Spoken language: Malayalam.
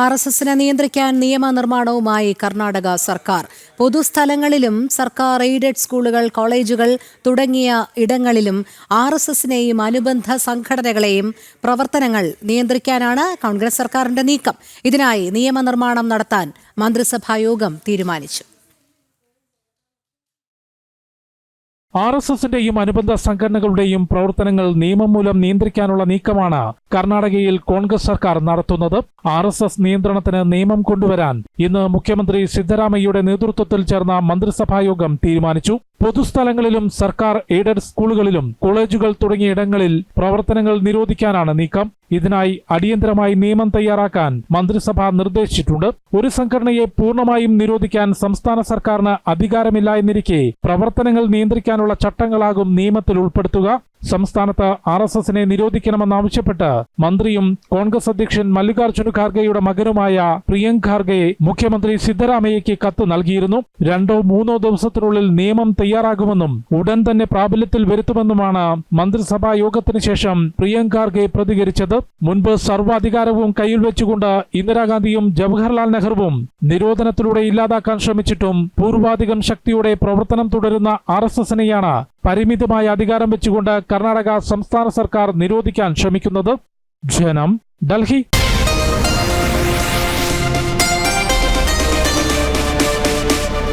ആർ എസ് എസിനെ നിയന്ത്രിക്കാൻ നിയമനിർമ്മാണവുമായി കർണാടക സർക്കാർ. പൊതുസ്ഥലങ്ങളിലും സർക്കാർ എയ്ഡഡ് സ്കൂളുകൾ കോളേജുകൾ തുടങ്ങിയ ഇടങ്ങളിലും ആർ എസ് എസിനെയും അനുബന്ധ സംഘടനകളെയും പ്രവർത്തനങ്ങൾ നിയന്ത്രിക്കാനാണ് കോൺഗ്രസ് സർക്കാരിന്റെ നീക്കം. ഇതിനായി നിയമനിർമ്മാണം നടത്താൻ മന്ത്രിസഭായോഗം തീരുമാനിച്ചു. ആർ എസ് എസിന്റെയും അനുബന്ധ സംഘടനകളുടെയും പ്രവർത്തനങ്ങൾ നിയമം മൂലം നിയന്ത്രിക്കാനുള്ള നീക്കമാണ് കർണാടകയിൽ കോൺഗ്രസ് സർക്കാർ നടത്തുന്നത്. ആർ എസ് എസ് നിയന്ത്രണത്തിന് നിയമം കൊണ്ടുവരാൻ ഇന്ന് മുഖ്യമന്ത്രി സിദ്ധരാമയ്യയുടെ നേതൃത്വത്തിൽ ചേർന്ന മന്ത്രിസഭായോഗം തീരുമാനിച്ചു. പൊതുസ്ഥലങ്ങളിലും സർക്കാർ എയ്ഡഡ് സ്കൂളുകളിലും കോളേജുകൾ തുടങ്ങിയ ഇടങ്ങളിൽ പ്രവർത്തനങ്ങൾ നിരോധിക്കാനാണ് നീക്കം. ഇതിനായി അടിയന്തരമായി നിയമം തയ്യാറാക്കാൻ മന്ത്രിസഭ നിർദ്ദേശിച്ചിട്ടുണ്ട്. ഒരു സംഘടനയെ പൂർണമായും നിരോധിക്കാൻ സംസ്ഥാന സർക്കാരിന് അധികാരമില്ല എന്നിരിക്കെ പ്രവർത്തനങ്ങൾ നിയന്ത്രിക്കാനുള്ള ചട്ടങ്ങളാകും നിയമത്തിൽ ഉൾപ്പെടുത്തുക. സംസ്ഥാനത്ത് ആർ എസ് എസിനെ നിരോധിക്കണമെന്നാവശ്യപ്പെട്ട് മന്ത്രിയും കോൺഗ്രസ് അധ്യക്ഷൻ മല്ലികാർജുന ഖാർഗെയുടെ മകനുമായ പ്രിയങ്ക് ഖാർഗെ മുഖ്യമന്ത്രി സിദ്ധരാമയ്യയ്ക്ക് കത്ത് നൽകിയിരുന്നു. രണ്ടോ മൂന്നോ ദിവസത്തിനുള്ളിൽ നിയമം തയ്യാറാകുമെന്നും ഉടൻ തന്നെ പ്രാബല്യത്തിൽ വരുത്തുമെന്നുമാണ് മന്ത്രിസഭാ യോഗത്തിന് ശേഷം പ്രിയങ്ക് ഖാർഗെ പ്രതികരിച്ചത്. മുൻപ് സർവാധികാരവും കയ്യിൽ വെച്ചുകൊണ്ട് ഇന്ദിരാഗാന്ധിയും ജവഹർലാൽ നെഹ്റുവും നിരോധനത്തിലൂടെ ഇല്ലാതാക്കാൻ ശ്രമിച്ചിട്ടും പൂർവാധികം ശക്തിയുടെ പ്രവർത്തനം തുടരുന്ന ആർ എസ് എസിനെയാണ് പരിമിതമായ അധികാരം വെച്ചുകൊണ്ട് കർണാടക സംസ്ഥാന സർക്കാർ നിരോധിക്കാൻ ശ്രമിക്കുന്നത് ജനം. ഡൽഹി